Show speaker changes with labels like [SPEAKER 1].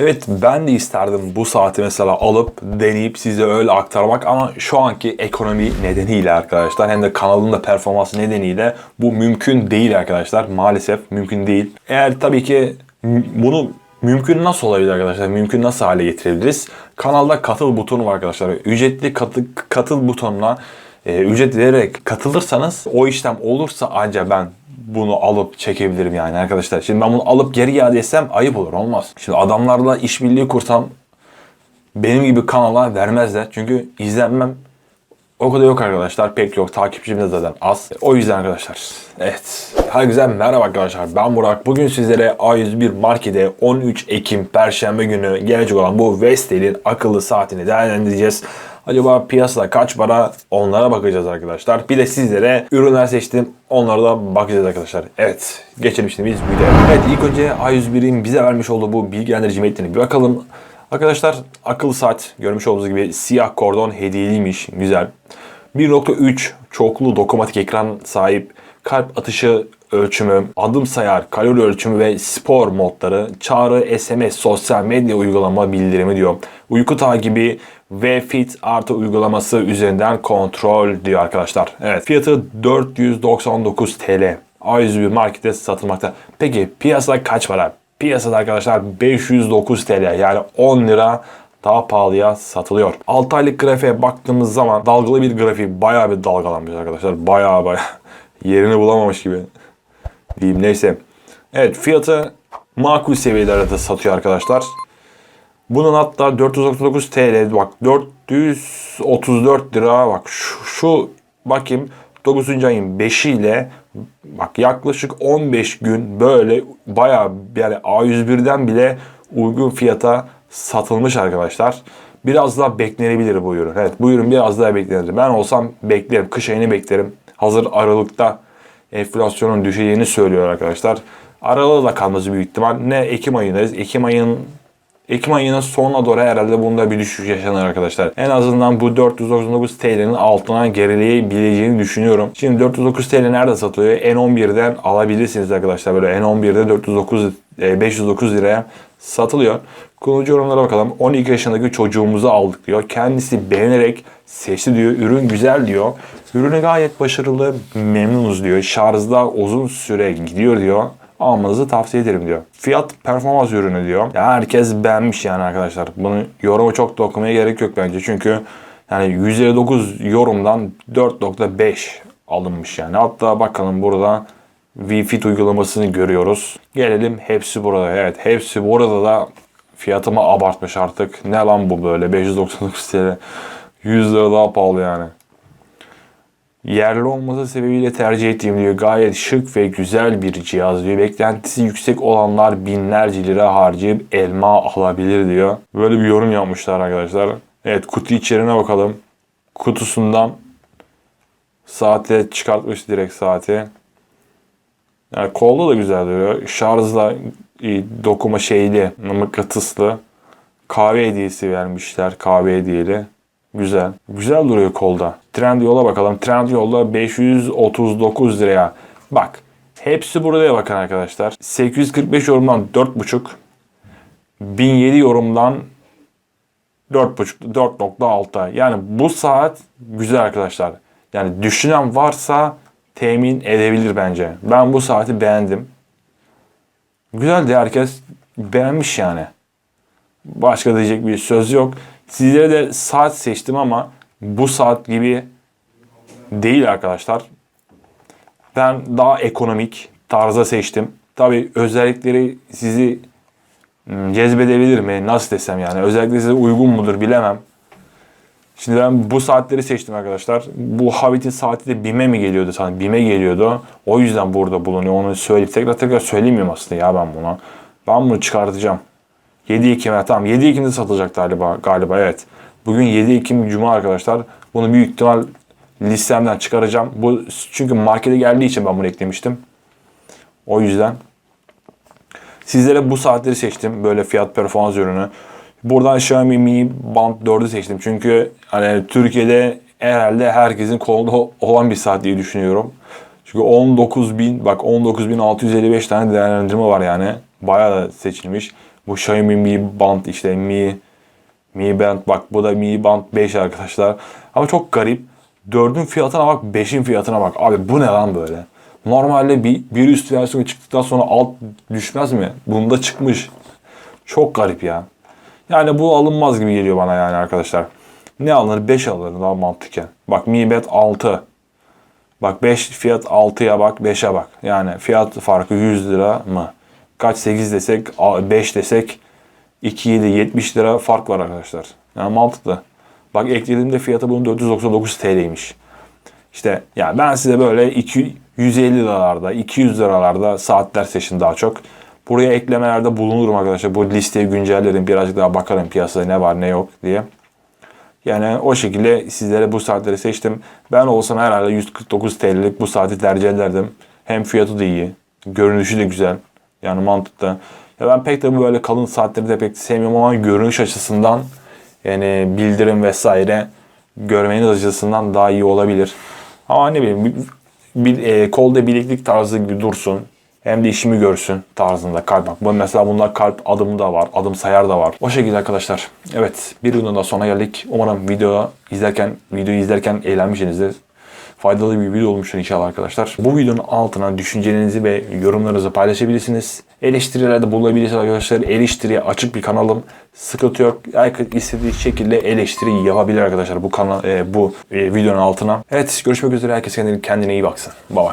[SPEAKER 1] Evet ben de isterdim bu saati mesela alıp deneyip size öyle aktarmak ama şu anki ekonomi nedeniyle arkadaşlar hem de kanalın da performansı nedeniyle bu mümkün değil arkadaşlar. Maalesef mümkün değil. Eğer tabii ki bunu mümkün nasıl olabilir arkadaşlar? Mümkün nasıl hale getirebiliriz? Kanalda katıl butonu var arkadaşlar. Ücretli katıl, katıl butonuna e, ücret vererek katılırsanız o işlem olursa ancak ben bunu alıp çekebilirim yani arkadaşlar. Şimdi ben bunu alıp geri iade etsem ayıp olur olmaz. Şimdi adamlarla işbirliği kursam benim gibi kanala vermezler. Çünkü izlenmem o kadar yok arkadaşlar. Pek yok. Takipçim de zaten az. O yüzden arkadaşlar. Evet. Herkese merhaba arkadaşlar. Ben Burak. Bugün sizlere A101 Market'e 13 Ekim Perşembe günü gelecek olan bu Vestel'in akıllı saatini değerlendireceğiz. Acaba piyasada kaç para onlara bakacağız arkadaşlar. Bir de sizlere ürünler seçtim. Onlara da bakacağız arkadaşlar. Evet. Geçelim şimdi biz videoya. Evet ilk önce A101'in bize vermiş olduğu bu bilgilendirici metnine bir bakalım. Arkadaşlar akıllı saat görmüş olduğunuz gibi siyah kordon hediyeliymiş. Güzel. 1.3 çoklu dokunmatik ekran sahip kalp atışı ölçümü, adım sayar, kalori ölçümü ve spor modları, çağrı, SMS, sosyal medya uygulama bildirimi diyor. Uyku takibi ve Fit artı uygulaması üzerinden kontrol diyor arkadaşlar. Evet fiyatı 499 TL. A101 markette satılmakta. Peki piyasada kaç para? Piyasada arkadaşlar 509 TL yani 10 lira daha pahalıya satılıyor. 6 aylık grafiğe baktığımız zaman dalgalı bir grafik bayağı bir dalgalanmış arkadaşlar. Bayağı bayağı yerini bulamamış gibi diyeyim neyse. Evet fiyatı makul seviyelerde satıyor arkadaşlar. Bunun hatta 499 TL bak 434 lira bak şu, şu bakayım 9. ayın 5'i ile bak yaklaşık 15 gün böyle bayağı yani A101'den bile uygun fiyata satılmış arkadaşlar. Biraz daha beklenebilir bu ürün. Evet bu ürün biraz daha beklenir. Ben olsam beklerim. Kış ayını beklerim. Hazır Aralık'ta enflasyonun düşeceğini söylüyor arkadaşlar. Aralıkta da kalması büyük ihtimal. Ne Ekim ayındayız. Ekim ayın Ekim ayının sonuna doğru herhalde bunda bir düşüş yaşanır arkadaşlar. En azından bu 499 TL'nin altına gerileyebileceğini düşünüyorum. Şimdi 409 TL nerede satılıyor? N11'den alabilirsiniz arkadaşlar. Böyle N11'de 409 e, 509 liraya satılıyor. Kullanıcı yorumlara bakalım. 12 yaşındaki çocuğumuzu aldık diyor. Kendisi beğenerek seçti diyor. Ürün güzel diyor. Ürünü gayet başarılı, memnunuz diyor. Şarjda uzun süre gidiyor diyor almanızı tavsiye ederim diyor. Fiyat performans ürünü diyor. Ya herkes beğenmiş yani arkadaşlar. Bunu yorumu çok da okumaya gerek yok bence. Çünkü yani 159 yorumdan 4.5 alınmış yani. Hatta bakalım burada Wi-Fi uygulamasını görüyoruz. Gelelim hepsi burada. Evet hepsi burada da fiyatımı abartmış artık. Ne lan bu böyle 599 TL. 100 lira daha pahalı yani. Yerli olması sebebiyle tercih ettiğim diyor. Gayet şık ve güzel bir cihaz diyor. Beklentisi yüksek olanlar binlerce lira harcayıp elma alabilir diyor. Böyle bir yorum yapmışlar arkadaşlar. Evet kutu içeriğine bakalım. Kutusundan saate çıkartmış direkt saati. Yani kolda da güzel duruyor. Şarjla e, dokuma şeyli, mıknatıslı. Kahve hediyesi vermişler. Kahve hediyeli. Güzel. Güzel duruyor kolda. Trendyol'a bakalım. Trendyol'da 539 liraya. Bak. Hepsi buraya bakın arkadaşlar. 845 yorumdan 4.5. 1007 yorumdan 4.5 4.6. Yani bu saat güzel arkadaşlar. Yani düşünen varsa temin edebilir bence. Ben bu saati beğendim. Güzeldi herkes beğenmiş yani. Başka diyecek bir söz yok. Sizlere de saat seçtim ama bu saat gibi değil arkadaşlar. Ben daha ekonomik tarza seçtim. Tabi özellikleri sizi hmm, cezbedebilir mi? Nasıl desem yani. Özellikle size uygun mudur bilemem. Şimdi ben bu saatleri seçtim arkadaşlar. Bu Habit'in saati de BİM'e mi geliyordu sanırım? BİM'e geliyordu. O yüzden burada bulunuyor. Onu söyleyip tekrar tekrar söylemiyorum aslında ya ben buna. Ben bunu çıkartacağım. 7 Ekim'e tamam 7 Ekim'de satılacak galiba galiba evet. Bugün 7 Ekim Cuma arkadaşlar. Bunu büyük ihtimal listemden çıkaracağım. Bu çünkü markete geldiği için ben bunu eklemiştim. O yüzden sizlere bu saatleri seçtim. Böyle fiyat performans ürünü. Buradan Xiaomi Mi Band 4'ü seçtim. Çünkü hani Türkiye'de herhalde herkesin kolunda olan bir saat diye düşünüyorum. Çünkü 19.000 bak 19.655 tane değerlendirme var yani. Bayağı da seçilmiş. Bu Xiaomi Mi Band işte Mi Mi Band bak bu da Mi Band 5 arkadaşlar. Ama çok garip. 4'ün fiyatına bak 5'in fiyatına bak. Abi bu ne lan böyle? Normalde bir, bir üst versiyonu çıktıktan sonra alt düşmez mi? Bunda çıkmış. Çok garip ya. Yani bu alınmaz gibi geliyor bana yani arkadaşlar. Ne alınır? 5 alınır daha mantıken. Bak Mi Band 6. Bak 5 fiyat 6'ya bak 5'e bak. Yani fiyat farkı 100 lira mı? Kaç 8 desek 5 desek 2 7 70 lira fark var arkadaşlar. Yani mantıklı. Bak eklediğimde fiyatı bunun 499 TL'ymiş. İşte ya ben size böyle 2 150 liralarda, 200 liralarda saatler seçin daha çok. Buraya eklemelerde bulunurum arkadaşlar. Bu listeyi güncellerim. Birazcık daha bakarım piyasada ne var ne yok diye. Yani o şekilde sizlere bu saatleri seçtim. Ben olsam herhalde 149 TL'lik bu saati tercih ederdim. Hem fiyatı da iyi. Görünüşü de güzel. Yani mantıklı. Ya ben pek de böyle kalın saatleri de pek sevmiyorum ama görünüş açısından yani bildirim vesaire görmeniz açısından daha iyi olabilir. Ama ne bileyim bir, bir, e, kolda bileklik tarzı gibi dursun. Hem de işimi görsün tarzında kalp bak. Mesela bunlar kalp adımı da var. Adım sayar da var. O şekilde arkadaşlar. Evet bir videonun da sonuna geldik. Umarım video izlerken videoyu izlerken eğlenmişsinizdir. Faydalı bir video olmuştur inşallah arkadaşlar. Bu videonun altına düşüncelerinizi ve yorumlarınızı paylaşabilirsiniz. Eleştirilerde bulunabilirsiniz arkadaşlar. Eleştiriye açık bir kanalım. Sıkıntı yok. Herkes istediği şekilde eleştiri yapabilir arkadaşlar bu kanal e, bu e, videonun altına. Evet görüşmek üzere. Herkes kendine, kendine iyi baksın. Bye bye.